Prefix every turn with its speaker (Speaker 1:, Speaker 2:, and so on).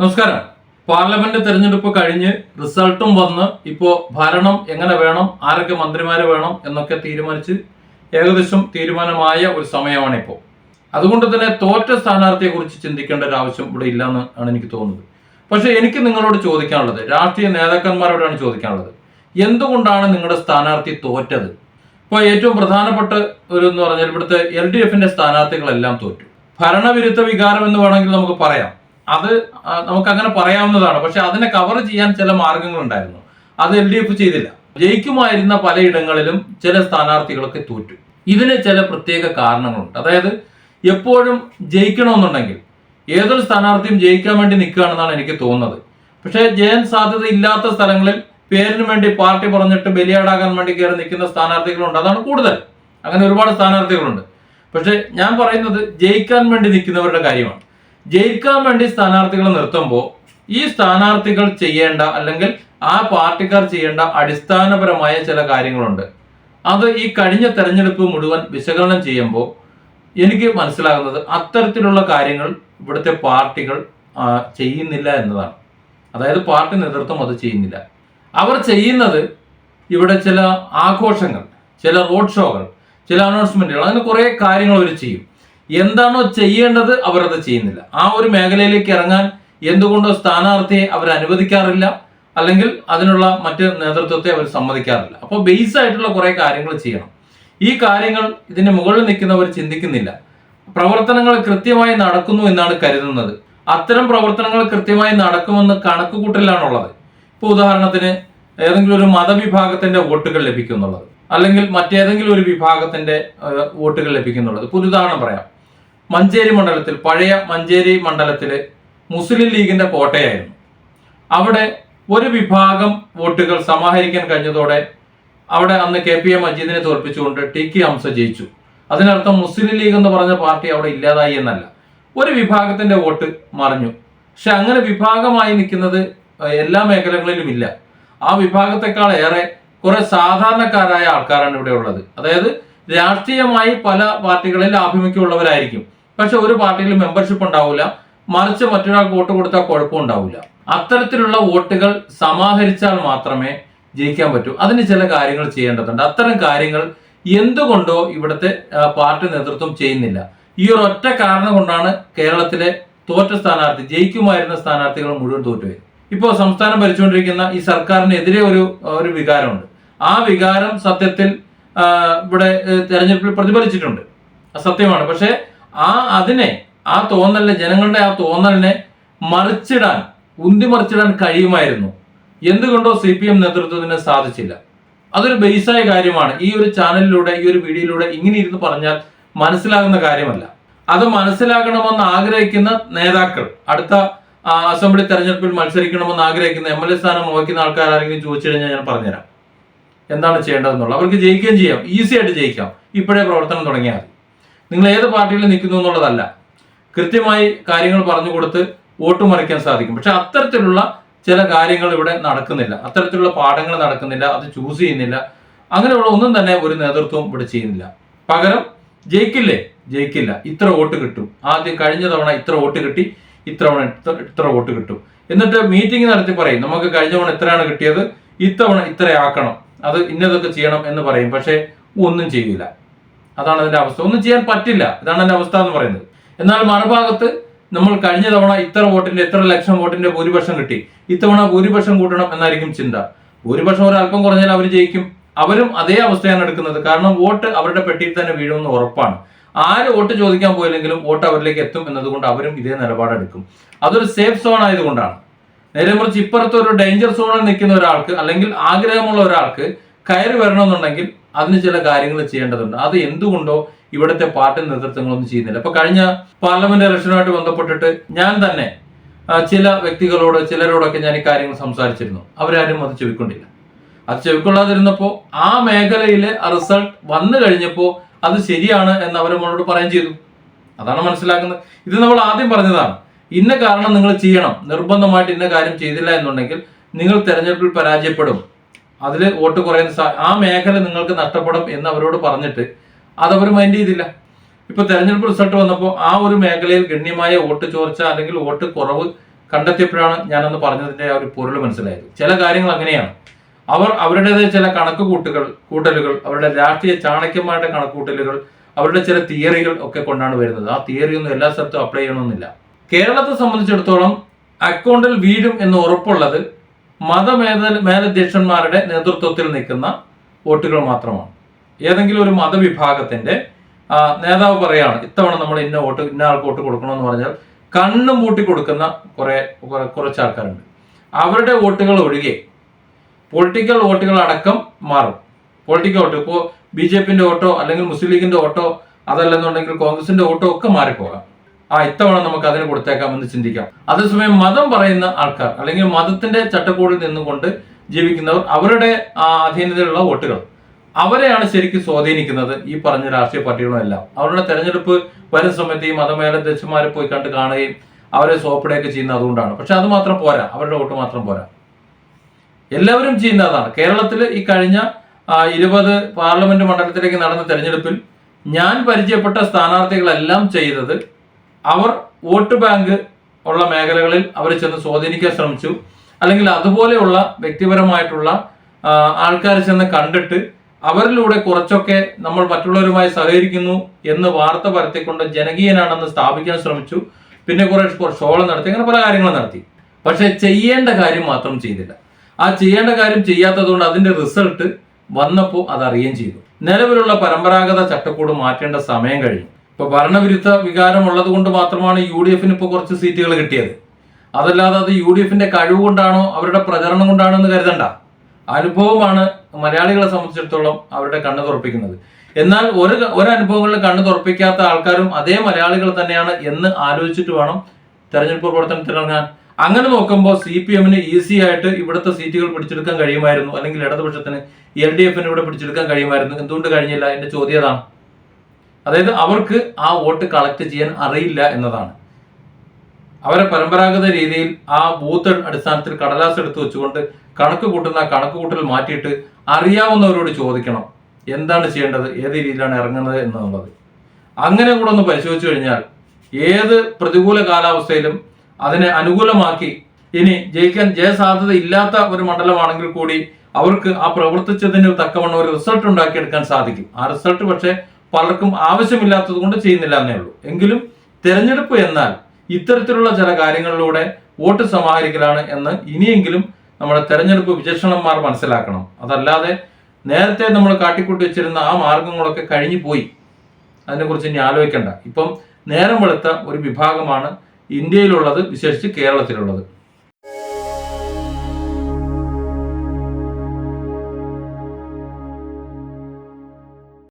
Speaker 1: നമസ്കാരം. പാർലമെന്റ് തെരഞ്ഞെടുപ്പ് കഴിഞ്ഞ് റിസൾട്ടും വന്ന് ഇപ്പോൾ ഭരണം എങ്ങനെ വേണം ആരൊക്കെ മന്ത്രിമാരെ വേണം എന്നൊക്കെ തീരുമാനിച്ച് ഏകദേശം തീരുമാനമായ ഒരു സമയമാണ് ഇപ്പോൾ അതുകൊണ്ട് തന്നെ തോറ്റ സ്ഥാനാർത്ഥിയെ കുറിച്ച് ചിന്തിക്കേണ്ട ഒരു ആവശ്യം ഇവിടെ ഇല്ലെന്ന് ആണ് എനിക്ക് തോന്നുന്നത്. പക്ഷെ എനിക്ക് നിങ്ങളോട് ചോദിക്കാനുള്ളത് രാഷ്ട്രീയ നേതാക്കന്മാരോടാണ് ചോദിക്കാനുള്ളത്. എന്തുകൊണ്ടാണ് നിങ്ങളുടെ സ്ഥാനാർത്ഥി തോറ്റത്? ഇപ്പോൾ ഏറ്റവും പ്രധാനപ്പെട്ട ഒരു എന്ന് പറഞ്ഞാൽ ഇവിടുത്തെ എൽ ഡി എഫിന്റെ സ്ഥാനാർത്ഥികളെല്ലാം തോറ്റു. ഭരണവിരുദ്ധ വികാരം എന്ന് വേണമെങ്കിൽ നമുക്ക് പറയാം. അത് നമുക്ക് അങ്ങനെ പറയാവുന്നതാണ്. പക്ഷെ അതിനെ കവർ ചെയ്യാൻ ചില മാർഗങ്ങളുണ്ടായിരുന്നു. അത് എൽ ഡി എഫ് ചെയ്തില്ല. ജയിക്കുമായിരുന്ന പലയിടങ്ങളിലും ചില സ്ഥാനാർത്ഥികളൊക്കെ തോറ്റു. ഇതിന് ചില പ്രത്യേക കാരണങ്ങളുണ്ട്. അതായത് എപ്പോഴും ജയിക്കണമെന്നുണ്ടെങ്കിൽ ഏതൊരു സ്ഥാനാർത്ഥിയും ജയിക്കാൻ വേണ്ടി നിൽക്കുകയാണെന്നാണ് എനിക്ക് തോന്നുന്നത്. പക്ഷേ ജയൻ സാധ്യത ഇല്ലാത്ത സ്ഥലങ്ങളിൽ പേരിന് വേണ്ടി പാർട്ടി പറഞ്ഞിട്ട് ബലിയാടാകാൻ വേണ്ടി കയറി നിൽക്കുന്ന സ്ഥാനാർത്ഥികളുണ്ട്. അതാണ് കൂടുതൽ. അങ്ങനെ ഒരുപാട് സ്ഥാനാർത്ഥികളുണ്ട്. പക്ഷെ ഞാൻ പറയുന്നത് ജയിക്കാൻ വേണ്ടി നിൽക്കുന്നവരുടെ കാര്യമാണ്. ജയിക്കാൻ വേണ്ടി സ്ഥാനാർത്ഥികളെ നിർത്തുമ്പോൾ ഈ സ്ഥാനാർത്ഥികൾ ചെയ്യേണ്ട അല്ലെങ്കിൽ ആ പാർട്ടിക്കാർ ചെയ്യേണ്ട അടിസ്ഥാനപരമായ ചില കാര്യങ്ങളുണ്ട്. അത് ഈ കഴിഞ്ഞ തെരഞ്ഞെടുപ്പ് മുഴുവൻ വിശകലനം ചെയ്യുമ്പോൾ എനിക്ക് മനസ്സിലാകുന്നത് അത്തരത്തിലുള്ള കാര്യങ്ങൾ ഇവിടുത്തെ പാർട്ടികൾ ചെയ്യുന്നില്ല എന്നതാണ്. അതായത് പാർട്ടി നേതൃത്വം അത് ചെയ്യുന്നില്ല. അവർ ചെയ്യുന്നത് ഇവിടെ ചില ആഘോഷങ്ങൾ ചില റോഡ് ഷോകൾ ചില അനൗൺസ്മെന്റുകൾ അങ്ങനെ കുറേ കാര്യങ്ങൾ അവർ ചെയ്യും. എന്താണോ ചെയ്യേണ്ടത് അവർ അത് ചെയ്യുന്നില്ല. ആ ഒരു മേഖലയിലേക്ക് ഇറങ്ങാൻ എന്തുകൊണ്ടോ സ്ഥാനാർത്ഥിയെ അവർ അനുവദിക്കാറില്ല. അല്ലെങ്കിൽ അതിനുള്ള മറ്റ് നേതൃത്വത്തെ അവർ സമ്മതിക്കാറില്ല. അപ്പോൾ ബേസ് ആയിട്ടുള്ള കുറേ കാര്യങ്ങൾ ചെയ്യണം. ഈ കാര്യങ്ങൾ ഇതിന് മുകളിൽ നിൽക്കുന്നവർ ചിന്തിക്കുന്നില്ല. പ്രവർത്തനങ്ങൾ കൃത്യമായി നടക്കുന്നു എന്നാണ് കരുതുന്നത്. അത്തരം പ്രവർത്തനങ്ങൾ കൃത്യമായി നടക്കുമെന്ന് കണക്കുകൂട്ടലാണുള്ളത് ഇപ്പോൾ ഉദാഹരണത്തിന് ഏതെങ്കിലും ഒരു മതവിഭാഗത്തിന്റെ വോട്ടുകൾ ലഭിക്കുന്നുള്ളത്. അല്ലെങ്കിൽ മറ്റേതെങ്കിലും ഒരു വിഭാഗത്തിന്റെ വോട്ടുകൾ ലഭിക്കുന്നുള്ളത്. ഇപ്പോൾ ഉദാഹരണം പറയാം. മഞ്ചേരി മണ്ഡലത്തിൽ പഴയ മഞ്ചേരി മണ്ഡലത്തിൽ മുസ്ലിം ലീഗിന്റെ കോട്ടയായിരുന്നു. അവിടെ ഒരു വിഭാഗം വോട്ടുകൾ സമാഹരിക്കാൻ കഴിഞ്ഞതോടെ അവിടെ അന്ന് കെ പി എ മജീദിനെ തോൽപ്പിച്ചുകൊണ്ട് ടി കെ ഹംസ ജയിച്ചു. അതിനർത്ഥം മുസ്ലിം ലീഗ് എന്ന് പറഞ്ഞ പാർട്ടി അവിടെ ഇല്ലാതായി എന്നല്ല. ഒരു വിഭാഗത്തിന്റെ വോട്ട് മറിഞ്ഞു. പക്ഷെ അങ്ങനെ വിഭാഗമായി നിൽക്കുന്നത് എല്ലാ മേഖലകളിലും ഇല്ല. ആ വിഭാഗത്തെക്കാൾ ഏറെ കുറെ സാധാരണക്കാരായ ആൾക്കാരാണ് ഇവിടെ ഉള്ളത്. അതായത് രാഷ്ട്രീയമായി പല പാർട്ടികളിൽ ആഭിമുഖ്യമുള്ളവരായിരിക്കും പക്ഷെ ഒരു പാർട്ടിയിൽ മെമ്പർഷിപ്പ് ഉണ്ടാവില്ല മറിച്ച് മറ്റൊരാൾക്ക് വോട്ട് കൊടുത്താൽ കുഴപ്പമുണ്ടാവില്ല അത്തരത്തിലുള്ള വോട്ടുകൾ സമാഹരിച്ചാൽ മാത്രമേ ജയിക്കാൻ പറ്റൂ. അതിന് ചില കാര്യങ്ങൾ ചെയ്യേണ്ടതുണ്ട്. അത്തരം കാര്യങ്ങൾ എന്തുകൊണ്ടോ ഇവിടുത്തെ പാർട്ടി നേതൃത്വം ചെയ്യുന്നില്ല. ഈ ഒരു ഒറ്റ കാരണം കൊണ്ടാണ് കേരളത്തിലെ തോറ്റ സ്ഥാനാർത്ഥി ജയിക്കുമായിരുന്ന സ്ഥാനാർത്ഥികൾ മുഴുവൻ തോറ്റുപോയത്. ഇപ്പോൾ സംസ്ഥാനം ഭരിച്ചുകൊണ്ടിരിക്കുന്ന ഈ സർക്കാരിനെതിരെ ഒരു ഒരു വികാരമുണ്ട്. ആ വികാരം സത്യത്തിൽ ഇവിടെ തെരഞ്ഞെടുപ്പിൽ പ്രതിഫലിച്ചിട്ടുണ്ട്. സത്യമാണ്. പക്ഷേ ആ അതിനെ ആ തോന്നലിനെ ജനങ്ങളുടെ ആ തോന്നലിനെ മറിച്ചിടാൻ ഉന്തി മറിച്ചിടാൻ കഴിയുമായിരുന്നു. എന്തുകൊണ്ടോ സി പി എം നേതൃത്വത്തിന് സാധിച്ചില്ല. അതൊരു ബേസായ കാര്യമാണ്. ഈ ഒരു ചാനലിലൂടെ ഈ ഒരു വീഡിയോയിലൂടെ ഇങ്ങനെ ഇരുന്ന് പറഞ്ഞാൽ മനസ്സിലാകുന്ന കാര്യമല്ല. അത് മനസ്സിലാക്കണമെന്ന് ആഗ്രഹിക്കുന്ന നേതാക്കൾ അടുത്ത അസംബ്ലി തെരഞ്ഞെടുപ്പിൽ മത്സരിക്കണമെന്ന് ആഗ്രഹിക്കുന്ന എം എൽ എ സ്ഥാനം വഹിക്കുന്ന ആൾക്കാർ ആരെങ്കിലും ചോദിച്ചു കഴിഞ്ഞാൽ ഞാൻ പറഞ്ഞുതരാം. എന്താണ് ചെയ്യേണ്ടതെന്നുള്ളത്? അവർക്ക് ജയിക്കുകയും ചെയ്യാം. ഈസി ആയിട്ട് ജയിക്കാം. ഇപ്പോഴേ പ്രവർത്തനം തുടങ്ങിയാൽ നിങ്ങൾ ഏത് പാർട്ടിയിൽ നിൽക്കുന്നു എന്നുള്ളതല്ല. കൃത്യമായി കാര്യങ്ങൾ പറഞ്ഞു കൊടുത്ത് വോട്ട് മറിക്കാൻ സാധിക്കും. പക്ഷെ അത്തരത്തിലുള്ള ചില കാര്യങ്ങൾ ഇവിടെ നടക്കുന്നില്ല. അത്തരത്തിലുള്ള പാഠങ്ങൾ നടക്കുന്നില്ല. അത് ചൂസ് ചെയ്യുന്നില്ല. അങ്ങനെയുള്ള ഒന്നും തന്നെ ഒരു നേതൃത്വം ഇവിടെ ചെയ്യുന്നില്ല. പകരം ജയിക്കില്ലേ? ജയിക്കില്ല. ഇത്ര വോട്ട് കിട്ടും. ആദ്യം കഴിഞ്ഞ തവണ ഇത്ര വോട്ട് കിട്ടി ഇത്തവണ ഇത്ര വോട്ട് കിട്ടും. എന്നിട്ട് മീറ്റിംഗ് നടത്തി പറയും നമുക്ക് കഴിഞ്ഞ തവണ ഇത്രയാണ് കിട്ടിയത് ഇത്തവണ ഇത്രയാക്കണം. അത് ഇന്നതൊക്കെ ചെയ്യണം എന്ന് പറയും. പക്ഷേ ഒന്നും ചെയ്യില്ല. അതാണ് അതിന്റെ അവസ്ഥ. ഒന്നും ചെയ്യാൻ പറ്റില്ല. ഇതാണ് അതിന്റെ അവസ്ഥ എന്ന് പറയുന്നത്. എന്നാൽ മറുഭാഗത്ത് നമ്മൾ കഴിഞ്ഞ തവണ ഇത്ര വോട്ടിന്റെ ഇത്ര ലക്ഷം വോട്ടിന്റെ ഭൂരിപക്ഷം കിട്ടി. ഇത്തവണ ഭൂരിപക്ഷം കൂട്ടണം എന്നായിരിക്കും ചിന്ത. ഭൂരിപക്ഷം ഒരല്പം കുറഞ്ഞാൽ അവർ ജയിക്കും. അവരും അതേ അവസ്ഥയാണ് എടുക്കുന്നത്. കാരണം വോട്ട് അവരുടെ പെട്ടിയിൽ തന്നെ വീഴുമെന്ന് ഉറപ്പാണ്. ആര് വോട്ട് ചോദിക്കാൻ പോയില്ലെങ്കിലും വോട്ട് അവരിലേക്ക് എത്തും എന്നതുകൊണ്ട് അവരും ഇതേ നിലപാടെടുക്കും അതൊരു സേഫ് സോൺ ആയതുകൊണ്ടാണ്. നേരെ മറിച്ച് ഇപ്പുറത്ത് ഒരു ഡേഞ്ചർ സോണിൽ നിൽക്കുന്ന ഒരാൾക്ക് അല്ലെങ്കിൽ ആഗ്രഹമുള്ള ഒരാൾക്ക് കയറി വരണമെന്നുണ്ടെങ്കിൽ അതിന് ചില കാര്യങ്ങൾ ചെയ്യേണ്ടതുണ്ട്. അത് എന്തുകൊണ്ടോ ഇവിടുത്തെ പാർട്ടി നേതൃത്വങ്ങളൊന്നും ചെയ്യുന്നില്ല. അപ്പൊ കഴിഞ്ഞ പാർലമെന്റ് ഇലക്ഷനുമായിട്ട് ബന്ധപ്പെട്ടിട്ട് ഞാൻ തന്നെ ചില വ്യക്തികളോട് ചിലരോടൊക്കെ ഞാൻ ഈ കാര്യങ്ങൾ സംസാരിച്ചിരുന്നു. അവരാരും അത് ചെവിക്കൊണ്ടില്ല. അത് ചെവിക്കൊള്ളാതിരുന്നപ്പോൾ ആ മേഖലയിലെ റിസൾട്ട് വന്നു കഴിഞ്ഞപ്പോൾ അത് ശരിയാണ് എന്ന് അവർ നമ്മളോട് പറയുകയും ചെയ്തു. അതാണ് മനസ്സിലാക്കുന്നത്. ഇത് നമ്മൾ ആദ്യം പറഞ്ഞതാണ്. ഇന്ന കാരണം നിങ്ങൾ ചെയ്യണം. നിർബന്ധമായിട്ട് ഇന്ന കാര്യം ചെയ്തില്ല എന്നുണ്ടെങ്കിൽ നിങ്ങൾ തെരഞ്ഞെടുപ്പിൽ പരാജയപ്പെടും. അതിൽ വോട്ട് കുറയുന്ന ആ മേഖല നിങ്ങൾക്ക് നഷ്ടപ്പെടും എന്ന് അവരോട് പറഞ്ഞിട്ട് അതവർ മൈൻഡ് ചെയ്തില്ല. ഇപ്പൊ തെരഞ്ഞെടുപ്പ് റിസൾട്ട് വന്നപ്പോൾ ആ ഒരു മേഖലയിൽ ഗണ്യമായ വോട്ട് ചോർച്ച അല്ലെങ്കിൽ വോട്ട് കുറവ് കണ്ടെത്തിയപ്പോഴാണ് ഞാനന്ന് പറഞ്ഞതിന്റെ ആ ഒരു പൊരുൾ മനസ്സിലായത്. ചില കാര്യങ്ങൾ അങ്ങനെയാണ്. അവർ അവരുടേതായ ചില കണക്ക് കൂട്ടുകൾ കൂട്ടലുകൾ അവരുടെ രാഷ്ട്രീയ ചാണക്യന്മാരുടെ കണക്കുകൂട്ടലുകൾ അവരുടെ ചില തിയറികൾ ഒക്കെ കൊണ്ടാണ് വരുന്നത്. ആ തിയറി ഒന്നും എല്ലാ സ്ഥലത്തും അപ്ലൈ ചെയ്യണമെന്നില്ല. കേരളത്തെ സംബന്ധിച്ചിടത്തോളം അക്കൗണ്ടിൽ വീഴും എന്ന് ഉറപ്പുള്ളത് മതമേധ മേലധ്യക്ഷന്മാരുടെ നേതൃത്വത്തിൽ നിൽക്കുന്ന വോട്ടുകൾ മാത്രമാണ്. ഏതെങ്കിലും ഒരു മതവിഭാഗത്തിന്റെ നേതാവ് പറയാണ് ഇത്തവണ നമ്മൾ ഇന്ന വോട്ട് ഇന്ന ആൾക്ക് വോട്ട് കൊടുക്കണമെന്ന് പറഞ്ഞാൽ കണ്ണും പൂട്ടി കൊടുക്കുന്ന കുറെ കുറെ- കുറച്ച് ആൾക്കാരുണ്ട്. അവരുടെ വോട്ടുകൾ ഒഴികെ പൊളിറ്റിക്കൽ വോട്ടുകൾ അടക്കം മാറും. പൊളിറ്റിക്കൽ വോട്ട് ഇപ്പോൾ ബി ജെ പിന്റെ വോട്ടോ അല്ലെങ്കിൽ മുസ്ലിം ലീഗിന്റെ വോട്ടോ അതല്ലെന്നുണ്ടെങ്കിൽ കോൺഗ്രസിന്റെ വോട്ടോ ഒക്കെ മാറിപ്പോകാം. ആ ഇത്തവണ നമുക്ക് അതിന് കൊടുത്തേക്കാം എന്ന് ചിന്തിക്കാം. അതേസമയം മതം പറയുന്ന ആൾക്കാർ അല്ലെങ്കിൽ മതത്തിന്റെ ചട്ടക്കൂടിൽ നിന്നുകൊണ്ട് ജീവിക്കുന്നവർ അവരുടെ അധീനതയിലുള്ള വോട്ടുകൾ അവരെയാണ് ശരിക്കും സ്വാധീനിക്കുന്നത് ഈ പറഞ്ഞ രാഷ്ട്രീയ പാർട്ടികളും എല്ലാം അവരുടെ തെരഞ്ഞെടുപ്പ് വരുന്ന സമയത്ത് ഈ മതമേലധ്യക്ഷന്മാരെ പോയി കണ്ട് കാണുകയും അവരെ സോപ്പിടുകയൊക്കെ ചെയ്യുന്നത് അതുകൊണ്ടാണ്. പക്ഷെ അത് മാത്രം പോരാ. അവരുടെ വോട്ട് മാത്രം പോരാ. എല്ലാവരും ചെയ്യുന്ന അതാണ്. കേരളത്തിൽ ഈ കഴിഞ്ഞ ഇരുപത് പാർലമെന്റ് മണ്ഡലത്തിലേക്ക് നടന്ന തെരഞ്ഞെടുപ്പിൽ ഞാൻ പരിചയപ്പെട്ട സ്ഥാനാർത്ഥികളെല്ലാം ചെയ്തത് അവർ വോട്ട് ബാങ്ക് ഉള്ള മേഖലകളിൽ അവർ ചെന്ന് സ്വാധീനിക്കാൻ ശ്രമിച്ചു. അല്ലെങ്കിൽ അതുപോലെയുള്ള വ്യക്തിപരമായിട്ടുള്ള ആൾക്കാർ ചെന്ന് കണ്ടിട്ട് അവരിലൂടെ കുറച്ചൊക്കെ നമ്മൾ മറ്റുള്ളവരുമായി സഹകരിക്കുന്നു എന്ന് വാർത്ത പരത്തിക്കൊണ്ട് ജനകീയനാണെന്ന് സ്ഥാപിക്കാൻ ശ്രമിച്ചു. പിന്നെ കുറെ ഷോളം നടത്തി അങ്ങനെ പല കാര്യങ്ങളും നടത്തി. പക്ഷെ ചെയ്യേണ്ട കാര്യം മാത്രം ചെയ്തില്ല. ആ ചെയ്യേണ്ട കാര്യം ചെയ്യാത്തതുകൊണ്ട് അതിന്റെ റിസൾട്ട് വന്നപ്പോൾ അത് അറിയുകയും ചെയ്തു. നിലവിലുള്ള പരമ്പരാഗത ചട്ടക്കൂട് മാറ്റേണ്ട സമയം കഴിഞ്ഞു. ഇപ്പൊ ഭരണവിരുദ്ധ വികാരം ഉള്ളത് കൊണ്ട് മാത്രമാണ് യു ഡി എഫിന് ഇപ്പോൾ കുറച്ച് സീറ്റുകൾ കിട്ടിയത്. അതല്ലാതെ അത് യു ഡി എഫിന്റെ കഴിവ് കൊണ്ടാണോ അവരുടെ പ്രചരണം കൊണ്ടാണോ എന്ന് കരുതണ്ട. അനുഭവമാണ് മലയാളികളെ സംബന്ധിച്ചിടത്തോളം അവരുടെ കണ്ണ് തുറപ്പിക്കുന്നത്. എന്നാൽ ഒരു ഒരനുഭവങ്ങളിൽ കണ്ണ് തുറപ്പിക്കാത്ത ആൾക്കാരും അതേ മലയാളികൾ തന്നെയാണ് എന്ന് ആലോചിച്ചിട്ട് വേണം തെരഞ്ഞെടുപ്പ് പ്രവർത്തനത്തിനിറങ്ങാൻ അങ്ങനെ നോക്കുമ്പോൾ സി പി എമ്മിന് ഈസി ആയിട്ട് ഇവിടുത്തെ സീറ്റുകൾ പിടിച്ചെടുക്കാൻ കഴിയുമായിരുന്നു. അല്ലെങ്കിൽ ഇടതുപക്ഷത്തിന് എൽ ഡി എഫിന് ഇവിടെ പിടിച്ചെടുക്കാൻ കഴിയുമായിരുന്നു. എന്തുകൊണ്ട് കഴിഞ്ഞില്ല? എന്റെ ചോദ്യം അതാണ്. അതായത് അവർക്ക് ആ വോട്ട് കളക്ട് ചെയ്യാൻ അറിയില്ല എന്നതാണ്. അവരെ പരമ്പരാഗത രീതിയിൽ ആ ബൂത്ത് അടിസ്ഥാനത്തിൽ കടലാസ് എടുത്ത് വെച്ചുകൊണ്ട് കണക്ക് കൂട്ടുന്ന കണക്ക് കൂട്ടൽ മാറ്റിയിട്ട് അറിയാവുന്നവരോട് ചോദിക്കണം എന്താണ് ചെയ്യേണ്ടത് ഏത് രീതിയിലാണ് ഇറങ്ങുന്നത് എന്നുള്ളത്. അങ്ങനെ കൂടെ ഒന്ന് പരിശോധിച്ചു കഴിഞ്ഞാൽ ഏത് പ്രതികൂല കാലാവസ്ഥയിലും അതിനെ അനുകൂലമാക്കി ഇനി ജയിക്കാൻ ജയസാധ്യത ഇല്ലാത്ത ഒരു മണ്ഡലമാണെങ്കിൽ കൂടി അവർക്ക് ആ പ്രവർത്തിച്ചതിന് തക്കവണ്ണം ഒരു റിസൾട്ട് ഉണ്ടാക്കിയെടുക്കാൻ സാധിക്കും. ആ റിസൾട്ട് പക്ഷേ പലർക്കും ആവശ്യമില്ലാത്തത് കൊണ്ട് ചെയ്യുന്നില്ല എന്നേ ഉള്ളൂ. എങ്കിലും തെരഞ്ഞെടുപ്പ് എന്നാൽ ഇത്തരത്തിലുള്ള ചില കാര്യങ്ങളിലൂടെ വോട്ട് സമാഹരിക്കലാണ് എന്ന് ഇനിയെങ്കിലും നമ്മുടെ തെരഞ്ഞെടുപ്പ് വിചക്ഷണന്മാർ മനസ്സിലാക്കണം. അതല്ലാതെ നേരത്തെ നമ്മൾ കാട്ടിക്കൂട്ടി വെച്ചിരുന്ന ആ മാർഗങ്ങളൊക്കെ കഴിഞ്ഞു പോയി. അതിനെക്കുറിച്ച് ഇനി ആലോചിക്കേണ്ട. ഇപ്പം നേരം വെളുത്ത ഒരു വിഭാഗമാണ് ഇന്ത്യയിലുള്ളത് വിശേഷിച്ച് കേരളത്തിലുള്ളത്.